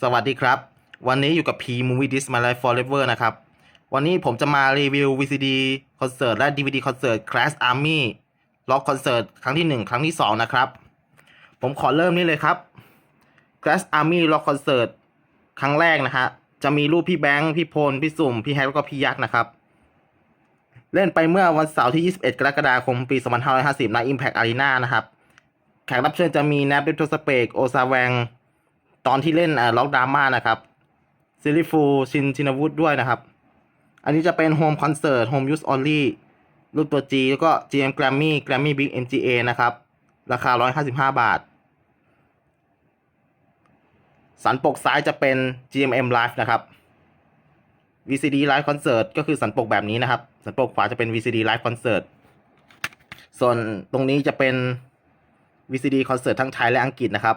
สวัสดีครับ วันนี้อยู่กับ P Movie This My Life Forever นะครับ วันนี้ผมจะมารีวิว VCD คอนเสิร์ตและ DVD คอนเสิร์ต Class Army ล็อกคอนเสิร์ตครั้งที่ 1 ครั้งที่ 2 นะครับ ผมขอเริ่มนี่เลยครับ Class Army ล็อกคอนเสิร์ตครั้งแรกนะฮะจะมีรูปพี่แบงค์ พี่พล พี่สุ่ม พี่แฮกแล้วก็พี่ยักษ์นะครับ เล่นไปเมื่อวันเสาร์ที่ 21 กรกฎาคมปี 2550ณ Impact Arena นะครับ แขกรับเชิญจะมีแนบเดโทสเปกโอซาแวง ตอนที่เล่นล็อกดราม่านะครับซิลิฟูชินชินวุฒด้วยนะครับ อันนี้จะเป็นโฮมคอนเสิร์ตโฮมยูสออลลี่รุ่นตัว G แล้วก็ GM Grammy Grammy Big MGA นะครับ ราคา 155 บาท สันปกซ้ายจะเป็น GMM Live นะครับ VCD Live Concert ก็คือสันปกแบบนี้นะครับ สันปกขวาจะเป็น VCD Live Concert ส่วนตรงนี้จะเป็น VCD Concert ทั้งไทยและอังกฤษนะครับ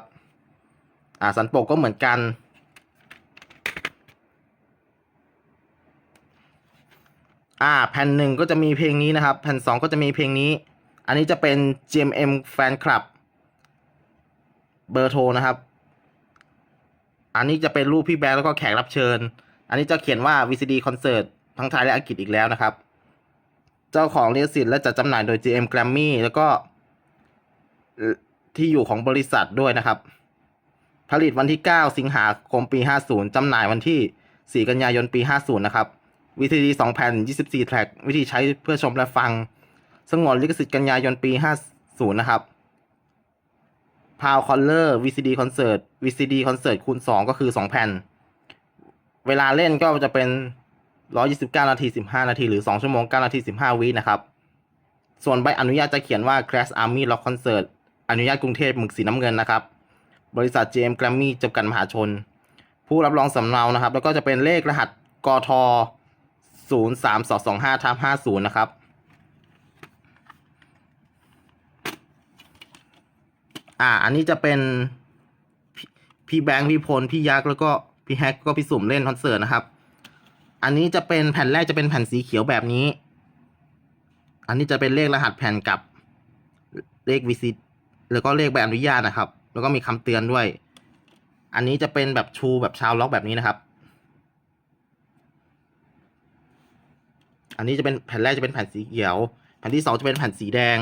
อ่าสันปกก็เหมือนกัน อ่าแผ่นหนึ่งก็จะมีเพลงนี้นะครับ แผ่นสองก็จะมีเพลงนี้ อันนี้จะเป็น GMM Fan Club เบอร์โทรนะครับ อันนี้จะเป็นรูปพี่แบงค์แล้วก็แขกรับเชิญ อันนี้จะเขียนว่า VCD Concert ทั้งไทยและอังกฤษอีกแล้วนะครับ เจ้าของลิขสิทธิ์และจัดจำหน่ายโดย GM Grammy แล้วก็ที่อยู่ของบริษัทด้วยนะครับ ผลิตวันที่ 9 สิงหาคมปี 50จำหน่ายวันที่ 4 กันยายนปี 50 นะครับ VCD 2แผ่น 24 แทร็กวิธีใช้เพื่อชมและฟัง สงวนลิขสิทธิ์กันยายนปี 50 นะครับพาวคอลเลอร์ VCD คอนเสิร์ต VCD คอนเสิร์ตคูณ 2 ก็คือ 2 แผ่น เวลาเล่นก็จะเป็น 129 นาที 15 นาที หรือ 2 ชั่วโมง 9 นาที 15 วินะครับ ส่วนใบอนุญาตจะเขียนว่า Crash Army Rock Concert อนุญาตกรุงเทพหมึกสีน้ำเงินนะครับ บริษัท JM Grammy จำกัดมหาชน ผู้รับรองสำเนานะครับ แล้วก็จะเป็นเลขรหัสกท0 3 2 2 5ทับ50 นะครับ อ่า อันนี้จะเป็นพี่พี่แบงค์พี่พล พี่ยักษ์แล้วก็พี่แฮกก็พี่สุ่มเล่นคอนเสิร์ตนะครับ อันนี้จะเป็นแผ่นแรกจะเป็นแผ่นสีเขียวแบบนี้ อันนี้จะเป็นเลขรหัสแผ่นกับเลขวิซิตแล้วก็เลขใบอนุญาตนะครับ แล้วก็มีคำเตือนด้วย อันนี้จะเป็นแบบชูแบบชาวล็อกแบบนี้นะครับ อันนี้จะเป็นแผ่นแรกจะเป็นแผ่นสีเขียว แผ่นที่สองจะเป็นแผ่นสีแดง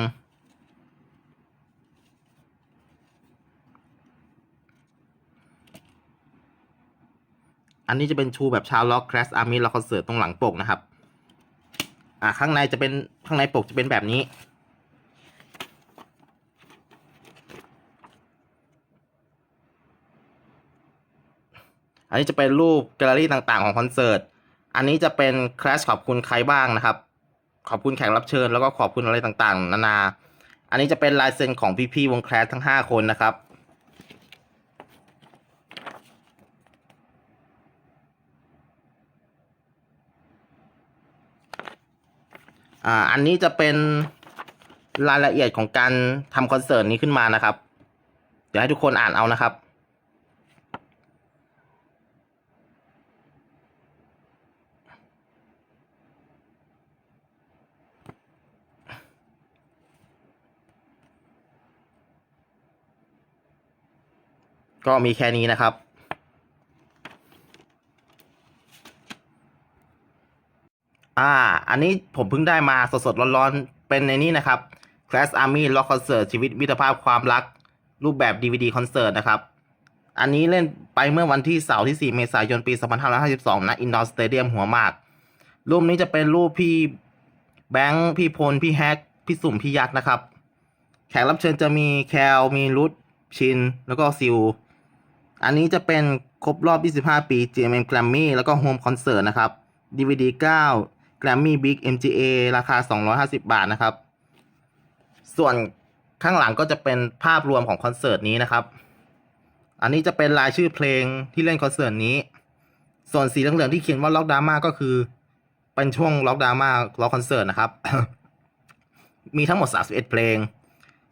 อันนี้จะเป็นชูแบบชาวล็อกคลาสอาร์มี่ล็อกคอนเสิร์ตตรงหลังปกนะครับ อ่าข้างในจะเป็นข้างในปกจะเป็นแบบนี้ อันนี้จะเป็นรูปแกลเลอรี่ต่างๆของคอนเสิร์ต อันนี้จะเป็นคลาสขอบคุณใครบ้างนะครับ ขอบคุณแขกรับเชิญแล้วก็ขอบคุณอะไรต่างๆ นานา อันนี้จะเป็นลายเซ็นของพี่ๆวงแคลสทั้ง 5 คนนะครับอ่าอันนี้จะเป็นรายละเอียดของการทำคอนเสิร์ตนี้ขึ้นมานะครับ เดี๋ยวให้ทุกคนอ่านเอานะครับ ก็มีแค่นี้นะครับ อ่า อันนี้ผมเพิ่งได้มาสดๆร้อนๆ เป็นในนี้นะครับ Class Army Rock Concert ชีวิตมิตรภาพความรัก รูปแบบ DVD คอนเสิร์ตนะครับ อันนี้เล่นไปเมื่อวันที่เสาร์ที่ 4 เมษายนปี 2552ณอินดอร์สเตเดียมหัวมาก รูปนี้จะเป็นรูปพี่แบงค์ พี่พล พี่แฮก พี่สุ่ม พี่ยักษ์นะครับ แขกรับเชิญจะมีแคลมีรุดชิน แล้วก็ซิล อันนี้จะเป็นครบรอบ 25 ปี GMM Grammy แล้วก็ Home Concert นะครับ DVD 9 Grammy Big MGA ราคา 250 บาทนะครับ ส่วนข้างหลังก็จะเป็นภาพรวมของคอนเสิร์ตนี้นะครับ อันนี้จะเป็นรายชื่อเพลงที่เล่นคอนเสิร์ตนี้ ส่วนสีเหลืองๆที่เขียนว่าล็อกดราม่าก็คือ เป็นช่วงล็อกดราม่าล็อกคอนเสิร์ตนะครับ มีทั้งหมด 31 เพลง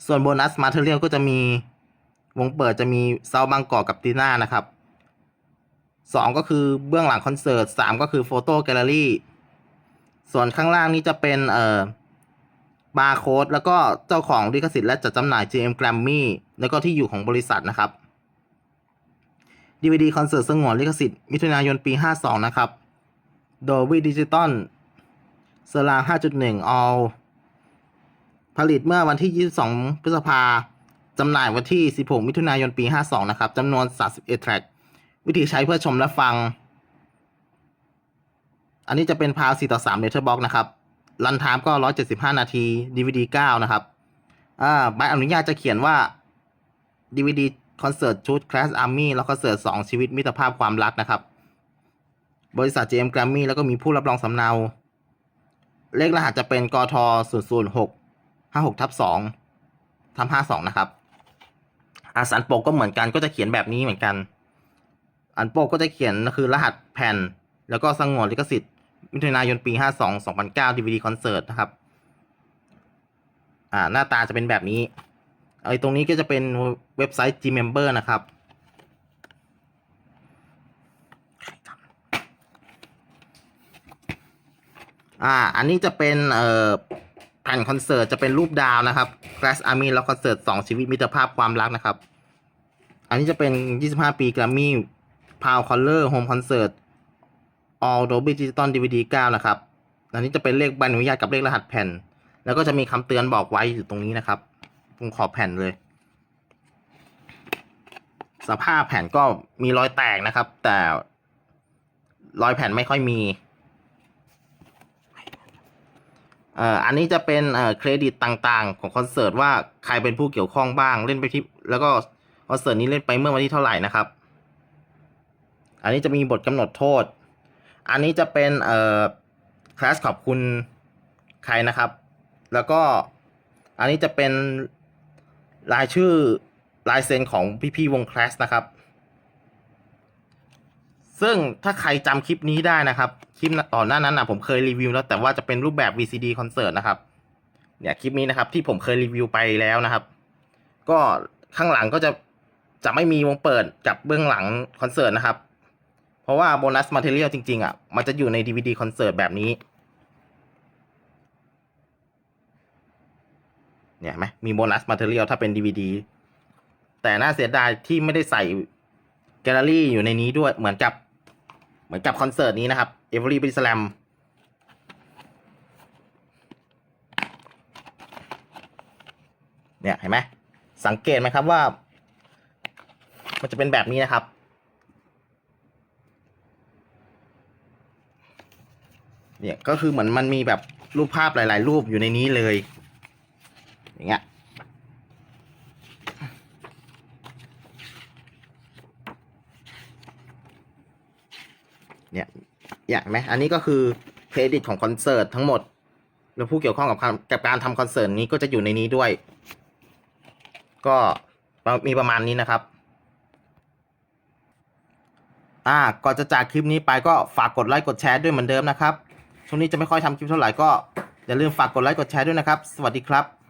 ส่วนโบนัสมาเทเรียลก็จะมี วงเปิดจะมีเซาบางกอกกับตีน่านะครับสองก็คือเบื้องหลังคอนเสิร์ตสามก็คือโฟโต้แกลเลอรี่ ส่วนข้างล่างนี้จะเป็นเอ่อบาร์โค้ดแล้วก็เจ้าของลิขสิทธิ์และจัดจำหน่าย GM Grammy แล้วก็ที่อยู่ของบริษัทนะครับ DVD คอนเสิร์ตสงวนลิขสิทธิ์มิถุนายนปี 52 นะครับ Dolby Digital เซรา5.1 All ผลิตเมื่อวันที่ 22 พฤษภา จำหน่ายวันที่ 16 มิถุนายน ปี 52 นะครับจำนวน 31 แทร็ก วิธีใช้เพื่อชมและฟัง อันนี้จะเป็นพาว4ต่อ3 Letterbox นะครับ รันไทม์ก็ 175 นาที DVD 9 นะครับ อ่า ใบอนุญาตจะเขียนว่า DVD คอนเสิร์ตชุด Class Army แล้วคอนเสิร์ต2ชีวิตมิตรภาพความรักนะครับ บริษัท JM Grammy แล้วก็มีผู้รับรองสำเนา เลขรหัสจะเป็นกท006 56ทับ2ทับ52 นะครับ อาสันโปกก็เหมือนกันก็จะเขียนแบบนี้เหมือนกัน อันโปกก็จะเขียนคือรหัสแผ่น แล้วก็สงวนลิขสิทธิ์มิถุนายนปี 52 2009 DVD คอนเสิร์ตนะครับ อ่าหน้าตาจะเป็นแบบนี้ไอ้ตรงนี้ก็จะเป็นเว็บไซต์ Gmember นะครับอ่า อันนี้จะเป็น เอ่อ แผ่นคอนเสิร์ตจะเป็นรูปดาวนะครับ Class Army แล้วคอนเสิร์ต2ชีวิตมิตรภาพความรักนะครับ อันนี้จะเป็น 25 ปี Grammy Pound Color Home Concert All Dolby Digital DVD 9 นะครับ อันนี้จะเป็นเลขใบอนุญาตกับเลขรหัสแผ่น แล้วก็จะมีคำเตือนบอกไว้อยู่ตรงนี้นะครับตรงขอบแผ่นเลย สภาพแผ่นก็มีรอยแตกนะครับ แต่รอยแผ่นไม่ค่อยมี เอันนี้จะเป็นเครดิตต่างๆ ของคอนเสิร์ตว่าใครเป็นผู้เกี่ยวข้องบ้างเล่นไปที่แล้วก็คอนเสิร์ตนี้เล่นไปเมื่อวันที่เท่าไหร่นะครับ อันนี้จะมีบทกำหนดโทษ อันนี้จะเป็นเอ่อคลาสขอบคุณใครนะครับ แล้วก็อันนี้จะเป็นรายชื่อลายเซ็นของพี่ๆวงคลาสนะครับ ซึ่งถ้าใครจำคลิปนี้ได้นะครับ คลิปต่อนหน้านั้นนะผมเคยรีวิวแล้วแต่ว่าจะเป็นรูปแบบ VCD คอนเสิร์ตนะครับ เนี่ยคลิปนี้นะครับที่ผมเคยรีวิวไปแล้วนะครับ ก็ข้างหลังก็จะจะไม่มีวงเปิดกับเบื้องหลังคอนเสิร์ตนะครับ เพราะว่าโบนัสมาเทเรียลจริงๆอะมันจะอยู่ใน DVD คอนเสิร์ตแบบนี้ เนี่ยไหมมีโบนัสมาเทเรียลถ้าเป็น DVD แต่น่าเสียดายที่ไม่ได้ใส่แกลเลอรี่อยู่ในนี้ด้วยเหมือนกับ เหมือนกับคอนเสิร์ตนี้นะครับ Every b i Slam เนี่ยเห็นไหมสังเกตไหมครับว่า มันจะเป็นแบบนี้นะครับ เนี่ยก็คือเหมือนมันมีแบบรูปภาพหลาย ๆ รูปอยู่ในนี้เลย อย่างเงี้ย เนี่ยเห็นไหมอันนี้ก็คือเครดิตของคอนเสิร์ตทั้งหมด แล้วผู้เกี่ยวข้องกับการกับการทำคอนเสิร์ตนี้ก็จะอยู่ในนี้ด้วย ก็มีประมาณนี้นะครับอ่าก่อนจะจากคลิปนี้ไปก็ฝากกดไลค์กดแชร์ด้วยเหมือนเดิมนะครับ ช่วงนี้จะไม่ค่อยทำคลิปเท่าไหร่ก็อย่าลืมฝากกดไลค์กดแชร์ด้วยนะครับ สวัสดีครับ